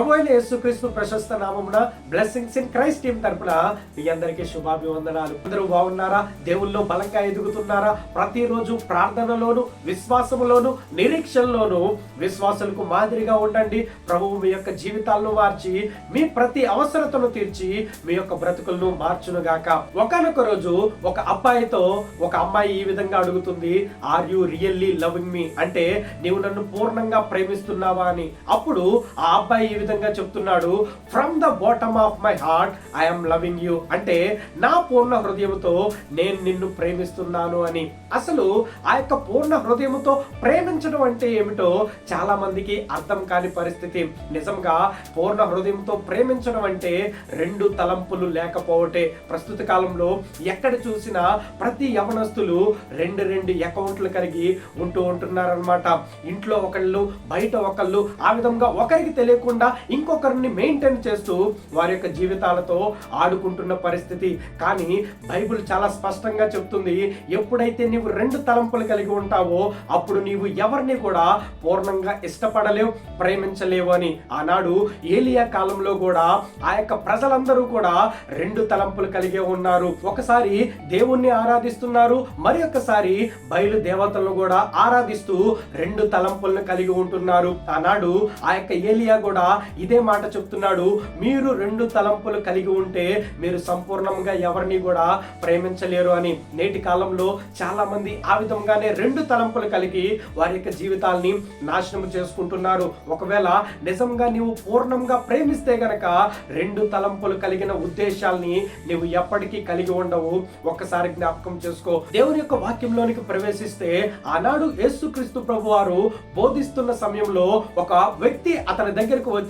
ప్రభు అయిన యేసుక్రీస్తు ప్రశస్త నామమున బ్లెస్సింగ్స్ ఇన్ క్రైస్ట్ టీం తరపున మీ అందరికీ శుభాభివందనాలు. అందరూ బాగున్నారా? దేవుల్లో బలంగా ఎదుగుతున్నారా? ప్రతిరోజు ప్రార్థనలోను విశ్వాసములోను నిరీక్షణలోను విశ్వాసులకు మాదిరిగా ఉండండి. ప్రభువు మీ యొక్క జీవితాలను మార్చి మీ ప్రతి అవసరతను తీర్చి మీ యొక్క బ్రతుకులను మార్చును గాక ఒకనొక రోజు ఒక అబ్బాయితో ఒక అమ్మాయి ఈ విధంగా అడుగుతుంది are you really loving me అంటే నీవు నన్ను పూర్ణంగా ప్రేమిస్తున్నావా? అని. అప్పుడు ఆ అబ్బాయి ఈ విధంగా చెప్తున్నాడు from the bottom of my heart I'm loving you అంటే నా పూర్ణ హృదయంతో నేను నిన్ను ప్రేమిస్తున్నాను అని. అసలు ఆ యొక్క పూర్ణ హృదయంతో ప్రేమించడం అంటే ఏమిటో చాలా మందికి అర్థం కాని పరిస్థితి. నిజంగా పూర్ణ హృదయంతో ప్రేమించడం అంటే రెండు తలంపులు లేకపోవటే. ప్రస్తుత కాలంలో ఎక్కడ చూసినా ప్రతి యవనస్తులు రెండు రెండు అకౌంట్లు కలిగి ఉంటూ ఉంటున్నారనమాట ఇంట్లో ఒకళ్ళు బయట ఒకళ్ళు ఆ విధంగా ఒకరికి తెలియకుండా ఇంకొకరిని మెయింటైన్ చేస్తూ వారి యొక్క జీవితాలతో ఆడుకుంటున్న పరిస్థితి. కానీ బైబిల్ చాలా స్పష్టంగా చెప్తుంది ఎప్పుడైతే నీవు రెండు తలంపులు కలిగి ఉంటావో అప్పుడు నీవు ఎవరిని కూడా పూర్ణంగా ఇష్టపడలేవు ప్రేమించలేవు అని. ఆనాడు ఏలియా కాలంలో కూడా ఆ యొక్క ప్రజలందరూ కూడా రెండు తలంపులు కలిగే ఉన్నారు. ఒకసారి దేవుణ్ణి ఆరాధిస్తున్నారు మరి ఒకసారి బయలు దేవతలను కూడా ఆరాధిస్తూ రెండు తలంపులను కలిగి ఉంటున్నారు. ఆనాడు ఆ యొక్క ఏలియా కూడా ఇదే మాట చెప్తున్నాడు. మీరు రెండు తలంపులు కలిగి ఉంటే మీరు సంపూర్ణంగా ఎవరిని కూడా ప్రేమించలేరు అని. నేటి కాలంలో చాలా మంది ఆ విధంగానే రెండు తలంపులు కలిగి వారి యొక్క జీవితాల్ని నాశనం చేసుకుంటున్నారు. ఒకవేళ నిజంగా నీవు పూర్ణంగా ప్రేమిస్తే గనక రెండు తలంపులు కలిగిన ఉద్దేశాల్ని నీవు ఎప్పటికీ కలిగి ఉండవు. ఒక్కసారి జ్ఞాపకం చేసుకో. దేవుని యొక్క వాక్యంలోనికి ప్రవేశిస్తే ఆనాడు యేసుక్రీస్తు ప్రభు వారు బోధిస్తున్న సమయంలో ఒక వ్యక్తి అతని దగ్గరకు వచ్చి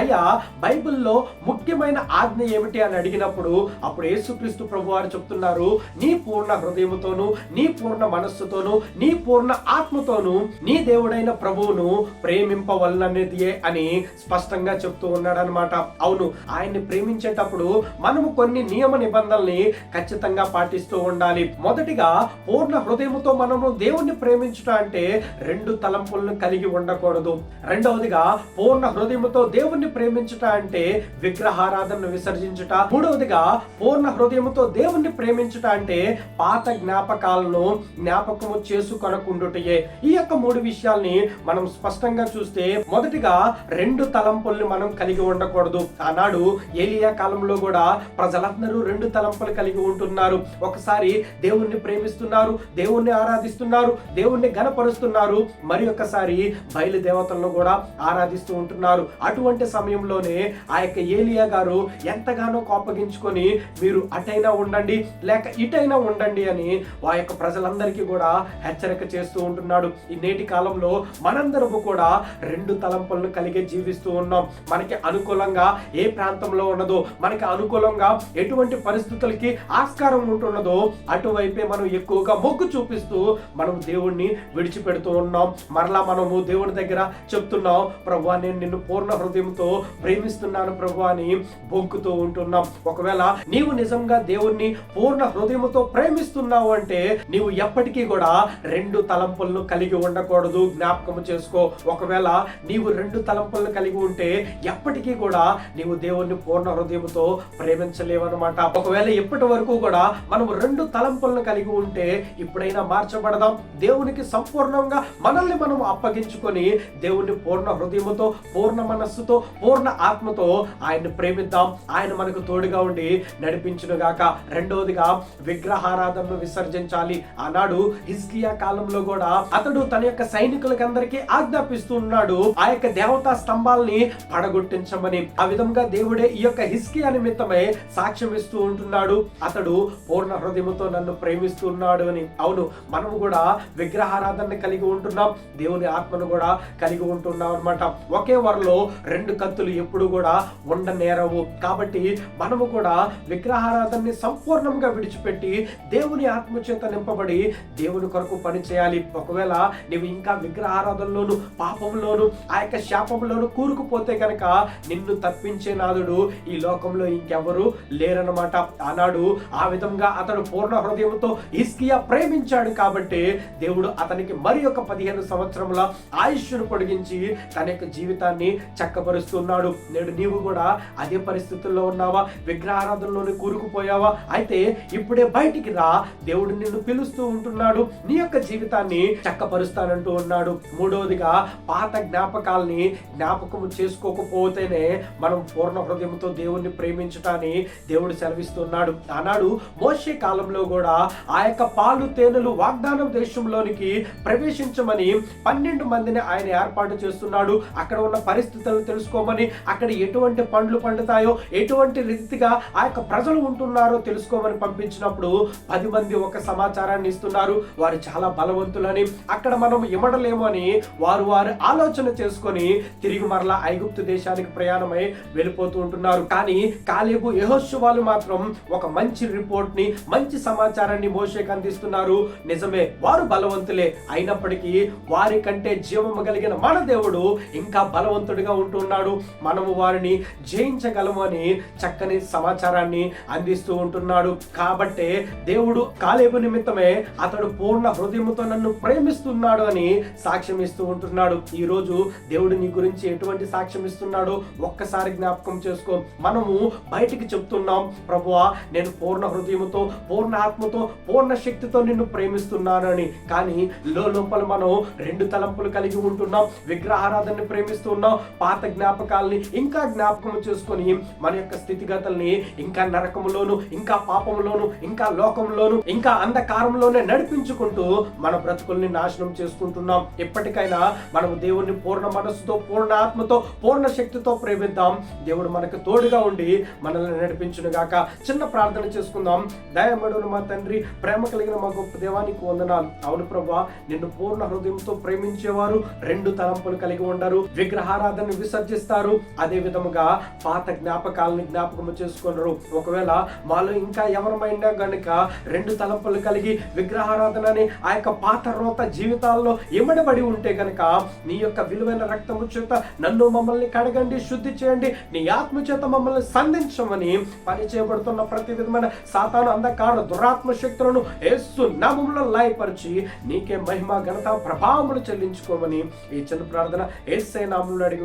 అయ్యా బైబిల్లో ముఖ్యమైన ఆజ్ఞ ఏమిటి అని అడిగినప్పుడు అప్పుడు యేసుక్రీస్తు ప్రభు వారు చెప్తున్నారు నీ పూర్ణ హృదయముతోను నీ పూర్ణ మనస్సుతోను నీ పూర్ణ ఆత్మతోను నీ దేవుడైన ప్రభువును ప్రేమింపవలననేది అని స్పష్టంగా చెప్తూ ఉన్నాడు అనమాట అవును ఆయన్ని ప్రేమించేటప్పుడు మనము కొన్ని నియమ నిబంధనల్ని ఖచ్చితంగా పాటిస్తూ ఉండాలి. మొదటిగా పూర్ణ హృదయముతో మనము దేవుణ్ణి ప్రేమించడం అంటే రెండు తలంపులను కలిగి ఉండకూడదు. రెండవదిగా పూర్ణ హృదయముతో దేవుణ్ణి ప్రేమించుట అంటే విగ్రహారాధనను విసర్జించుట. మూడవదిగా పూర్ణ హృదయముతో దేవుణ్ణి ప్రేమించుట అంటే పాత జ్ఞాపకాలను జ్ఞాపకము చేసుకొనకుండుటయే. ఈ యొక్క మూడు విషయాల్ని మనం స్పష్టంగా చూస్తే మొదటిగా రెండు తలంపుల్ని మనం కలిగి ఉండకూడదు. ఆనాడు ఏలియా కాలంలో కూడా ప్రజలందరూ రెండు తలంపులు కలిగి ఉంటున్నారు. ఒకసారి దేవుణ్ణి ప్రేమిస్తున్నారు దేవుణ్ణి ఆరాధిస్తున్నారు దేవుణ్ణి గణపరుస్తున్నారు మరి ఒకసారి బయలు దేవతలను కూడా ఆరాధిస్తూ ఉంటున్నారు. అటువంటి సమయంలోనే ఆ యొక్క ఏలియా గారు ఎంతగానో కోపగించుకొని మీరు అటైనా ఉండండి లేక ఇటైనా ఉండండి అని ఆ యొక్క ప్రజలందరికీ కూడా హెచ్చరిక చేస్తూ ఉంటున్నాడు. ఈ నేటి కాలంలో మనందరము కూడా రెండు తలంపులను కలిగి జీవిస్తూ ఉన్నాం. మనకి అనుకూలంగా ఏ ప్రాంతంలో ఉన్నదో మనకి అనుకూలంగా ఎటువంటి పరిస్థితులకి ఆస్కారం ఉంటున్నదో అటువైపే మనం ఎక్కువగా మొగ్గు చూపిస్తూ మనం దేవుణ్ణి విడిచిపెడుతూ ఉన్నాం. మరలా మనము దేవుని దగ్గర చెప్తున్నాం ప్రభు నేను నిన్ను పూర్ణ హృదయంతో ప్రేమిస్తున్నాను ప్రభు అని బొంకుతూ ఉంటున్నాం. ఒకవేళ నీవు నిజంగా దేవుణ్ణి పూర్ణ హృదయముతో ప్రేమిస్తున్నావు అంటే నీవు ఎప్పటికీ కూడా రెండు తలంపులను కలిగి ఉండకూడదు. జ్ఞాపకం చేసుకో. ఒకవేళ నీవు రెండు తలంపులను కలిగి ఉంటే ఎప్పటికీ కూడా నీవు దేవుణ్ణి పూర్ణ హృదయంతో ప్రేమించలేవన్నమాట. ఒకవేళ ఇప్పటి వరకు కూడా మనం రెండు తలంపులను కలిగి ఉంటే ఇప్పుడైనా మార్చబడదాం. దేవునికి సంపూర్ణంగా మనల్ని మనం అప్పగించుకొని దేవుణ్ణి పూర్ణ హృదయముతో పూర్ణ మనస్సుతో పూర్ణ ఆత్మతో ఆయన్ని ప్రేమిద్దాం. ఆయన మనకు తోడుగా ఉండి నడిపించును గాక. రెండవదిగా విగ్రహారాధనను విసర్జించాలి. ఆనాడు హిస్కియా కాలంలో కూడా అతడు తన యొక్క సైనికులకందరికీ ఆజ్ఞాపిస్తూ ఉన్నాడు ఆ యొక్క దేవతా స్తంభాలని పడగొట్టించమని. ఆ విధంగా దేవుడే ఈ యొక్క హిస్కియా నిమిత్తమై సాక్ష్యం ఇస్తూ ఉంటున్నాడు. అతడు పూర్ణ హృదయముతో నన్ను ప్రేమిస్తున్నాడు అని. అవును మనము కూడా విగ్రహారాధన కలిగి ఉంటున్నాం. దేవుని ఆత్మను కూడా కలిగి ఉంటున్నాం అనమాట ఒకే వరలో రెండు కత్తులు ఎప్పుడు కూడా ఉండనేరవు. కాబట్టి మనము కూడా విగ్రహారాధనని సంపూర్ణంగా విడిచిపెట్టి దేవుని ఆత్మ చేత నింపబడి దేవుని కొరకు పనిచేయాలి ఒకవేళ నువ్వు ఇంకా విగ్రహారాధనలోను పాపంలోను ఆ యొక్క శాపంలోను కూరుకుపోతే కనుక నిన్ను తప్పించే నాదుడు ఈ లోకంలో ఇంకెవరు లేరనమాట ఆనాడు ఆ విధంగా అతడు పూర్ణ హృదయంతో ఇస్కియా ప్రేమించాడు కాబట్టి దేవుడు అతనికి మరి ఒక పదిహేను సంవత్సరముల ఆయుష్ను పొడిగించి తన యొక్క జీవితాన్ని చక్కపరుస్తున్నాడు. నేడు నీవు కూడా అదే పరిస్థితుల్లో ఉన్నావా? విగ్రహారాధనలోనే కూరుకుపోయావా? అయితే ఇప్పుడే బయటికి రా. దేవుడు నిన్ను పిలుస్తూ ఉంటున్నాడు. నీ యొక్క జీవితాన్ని చక్కపరుస్తానంటూ ఉన్నాడు. మూడవదిగా పాత జ్ఞాపకాల్ని జ్ఞాపకము చేసుకోకపోతేనే మనం పూర్ణ హృదయంతో దేవుణ్ణి ప్రేమించటాన్ని దేవుడు సెలవిస్తున్నాడు. ఆనాడు మోసే కాలంలో కూడా ఆ యొక్క పాలు తేనెలు వాగ్దానం దేశంలోనికి ప్రవేశించమని పన్నెండు మందిని ఆయన ఏర్పాటు చేస్తున్నాడు. అక్కడ ఉన్న పరిస్థితి పరిస్థితులను తెలుసుకోమని అక్కడ ఎటువంటి పండ్లు పండుతాయో ఎటువంటి రీతిగా ఆ యొక్క ప్రజలు ఉంటున్నారో తెలుసుకోమని పంపించినప్పుడు పది మంది ఒక సమాచారాన్ని ఇస్తున్నారు. వారు చాలా బలవంతులని అక్కడ మనం ఇమడలేము అని వారు వారు ఆలోచన చేసుకొని తిరిగి మరలా ఐగుప్తు దేశానికి ప్రయాణమై వెళ్ళిపోతూ ఉంటున్నారు. కానీ కాలేబు యెహోషువాలు మాత్రం ఒక మంచి రిపోర్ట్ని మంచి సమాచారాన్ని మోషేకి అందిస్తున్నారు. నిజమే వారు బలవంతులే. అయినప్పటికీ వారి కంటే జీవము కలిగిన మన దేవుడు ఇంకా బలవంతుడిగా ఉంటున్నాడు. మనము వారిని జయించగలము అని చక్కని సమాచారాన్ని అందిస్తూ ఉంటున్నాడు. కాబట్టే దేవుడు కాలేబు నిమిత్తమే అతడు పూర్ణ హృదయముతో నన్ను ప్రేమిస్తున్నాడు అని సాక్ష్యం ఇస్తూ ఉంటున్నాడు. ఈ రోజు దేవుడు నీ గురించి ఎటువంటి సాక్ష్యం ఇస్తున్నాడో ఒక్కసారి జ్ఞాపకం చేసుకో. మనము బయటికి చెప్తున్నాం ప్రభువా నేను పూర్ణ హృదయముతో పూర్ణ ఆత్మతో పూర్ణ శక్తితో నిన్ను ప్రేమిస్తున్నానని. కానీ లోపల మనం రెండు తలంపులు కలిగి ఉంటున్నాం విగ్రహారాధనని ప్రేమిస్తున్నాం పాత జ్ఞాపకాల్ని ఇంకా జ్ఞాపకం చేసుకొని మన యొక్క స్థితిగతుల్ని ఇంకా నరకములోను ఇంకా పాపములోను ఇంకా లోకంలోను ఇంకా అంధకారంలోనే నడిపించుకుంటూ మన బ్రతుకుల్ని నాశనం చేసుకుంటున్నాం. ఎప్పటికైనా మనము దేవుణ్ణి పూర్ణ మనస్సుతో పూర్ణ ఆత్మతో పూర్ణ శక్తితో ప్రేమిద్దాం. దేవుడు మనకు తోడుగా ఉండి మనల్ని నడిపించును గాక. చిన్న ప్రార్థన చేసుకుందాం. దయమడును మా తండ్రి ప్రేమ కలిగిన మా గొప్ప దేవానికి వందనాలు. అవును ప్రభా నిన్ను పూర్ణ హృదయంతో ప్రేమించేవారు రెండు తలంపులు కలిగి ఉండరు. విగ్రహారాధన విసర్జిస్తారు అదే విధముగా పాత జ్ఞాపకాలను జ్ఞాపకము చేసుకున్నారు ఒకవేళ మాలో ఇంకా ఎవరమైనా గనుక రెండు తలంపులు కలిగి విగ్రహారాధన ఆ యొక్క పాత రోత జీవితాల్లో ఇమడబడి ఉంటే గనక నీ యొక్క విలువైన రక్తము చేత నన్ను మమ్మల్ని కడగండి శుద్ధి చేయండి. నీ ఆత్మ చేత మమ్మల్ని సంధించమని పని చేయబడుతున్న ప్రతి విధమైన సాతాను అంధకార దురాత్మ శక్తులను యేసు నామంలో లయపరిచి నీకే మహిమ ఘనత ప్రభావములు చెల్లించుకోమని ఈ చిన్న ప్రార్థన ఏసై నామంలో అడిగి